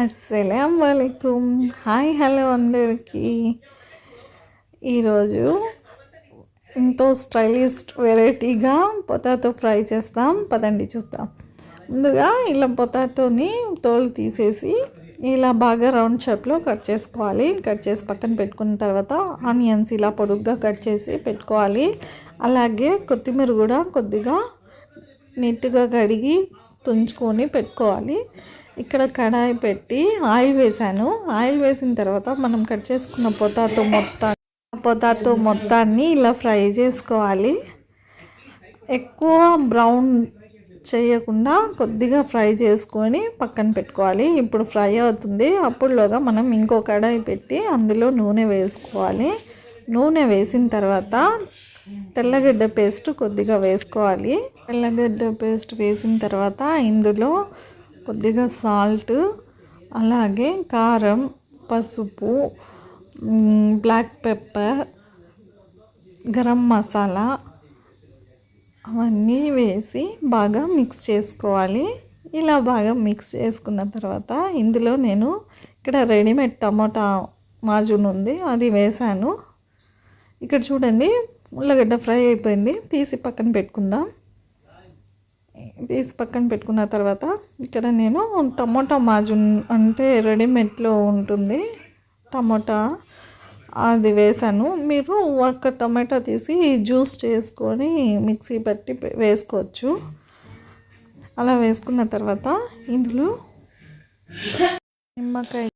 అస్సలం hi hello అందరికీ. ఈరోజు ఎంతో స్టైలిష్ వెరైటీగా పొటాటో ఫ్రై చేస్తాం. పదండి చూస్తాం ముందుగా ఇలా పొటాటోని తోలు తీసేసి ఇలా బాగా రౌండ్ షేప్లో కట్ చేసుకోవాలి. కట్ చేసి పక్కన పెట్టుకున్న తర్వాత ఆనియన్స్ ఇలా పొడుగ్గా కట్ చేసి పెట్టుకోవాలి. అలాగే కొత్తిమీర కూడా కొద్దిగా నీట్గా కడిగి తుంచుకొని పెట్టుకోవాలి. ఇక్కడ కడాయి పెట్టి ఆయిల్ వేసాను ఆయిల్ వేసిన తర్వాత మనం కట్ చేసుకున్న పొతాతో మొత్తం పొతాతో మొత్తాన్ని ఇలా ఫ్రై చేసుకోవాలి. ఎక్కువ బ్రౌన్ చేయకుండా కొద్దిగా ఫ్రై చేసుకొని పక్కన పెట్టుకోవాలి. ఇప్పుడు ఫ్రై అవుతుంది. అప్పుడులోగా మనం ఇంకో కడాయి పెట్టి అందులో నూనె వేసుకోవాలి. నూనె వేసిన తర్వాత తెల్లగడ్డ పేస్ట్ కొద్దిగా వేసుకోవాలి. తెల్లగడ్డ పేస్ట్ వేసిన తర్వాత ఇందులో కొద్దిగా సాల్ట్ అలాగే కారం పసుపు బ్లాక్ పెప్పర్ గరం మసాలా అవన్నీ వేసి బాగా మిక్స్ చేసుకోవాలి. ఇలా బాగా మిక్స్ చేసుకున్న తర్వాత ఇందులో నేను ఇక్కడ రెడీమేడ్ టమాటా మాజున్ ఉంది అది వేసాను ఇక్కడ చూడండి ఉల్లగడ్డ ఫ్రై అయిపోయింది తీసి పక్కన పెట్టుకుందాం. తీసి పక్కన పెట్టుకున్న తర్వాత ఇక్కడ నేను టమోటా మాజున్ అంటే రెడీమేడ్లో ఉంటుంది టమోటా. అది వేసాను. మీరు ఒక టమాటా తీసి జ్యూస్ చేసుకొని మిక్సీ పెట్టి వేసుకోవచ్చు. అలా వేసుకున్న తర్వాత ఇందులో నిమ్మకాయ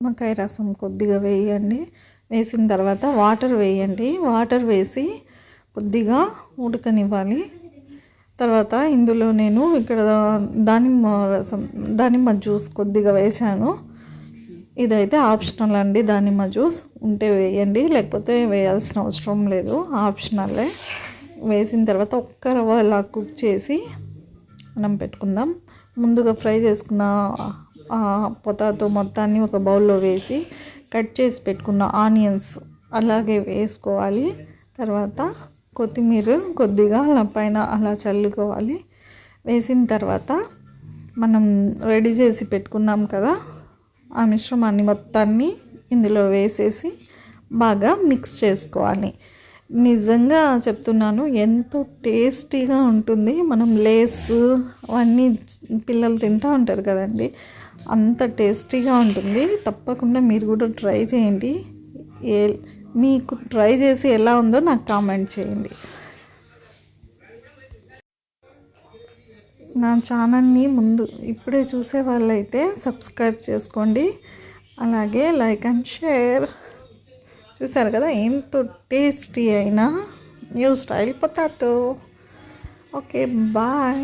నిమ్మకాయ రసం కొద్దిగా వేయండి. వేసిన తర్వాత వాటర్ వేయండి. వాటర్ వేసి కొద్దిగా ఉడకనివ్వాలి. తర్వాత ఇందులో నేను ఇక్కడ దానిమ్మ రసం దానిమ్మ జ్యూస్ కొద్దిగా వేసాను ఇదైతే ఆప్షనల్ అండి దానిమ్మ జ్యూస్. ఉంటే వేయండి లేకపోతే వేయాల్సిన అవసరం లేదు ఆప్షనలే. వేసిన తర్వాత ఒక్క రవ్వ ఇలా కుక్ చేసి మనం పెట్టుకుందాం. ముందుగా ఫ్రై చేసుకున్న పొతాతో మొత్తాన్ని ఒక బౌల్లో వేసి కట్ చేసి పెట్టుకున్న ఆనియన్స్ అలాగే వేసుకోవాలి. తర్వాత కొత్తిమీర కొద్దిగా అలా పైన అలా చల్లుకోవాలి. వేసిన తర్వాత మనం రెడీ చేసి పెట్టుకున్నాం కదా ఆ మిశ్రమాన్ని మొత్తాన్ని ఇందులో వేసేసి బాగా మిక్స్ చేసుకోవాలి. నిజంగా చెప్తున్నాను ఎంతో టేస్టీగా ఉంటుంది. మనం లేస్ అవన్నీ పిల్లలు తింటూ ఉంటారు కదండి అంత టేస్టీగా ఉంటుంది. తప్పకుండా మీరు కూడా ట్రై చేయండి. ఏ మీకు ట్రై చేసి ఎలా ఉందో నాకు కామెంట్ చేయండి. నా ఛానల్ని ముందు ఇప్పుడే చూసే వాళ్ళైతే సబ్స్క్రైబ్ చేసుకోండి. అలాగే లైక్ అండ్ షేర్ చూసారు కదా ఎంతో టేస్టీ అయినా new style potato okay bye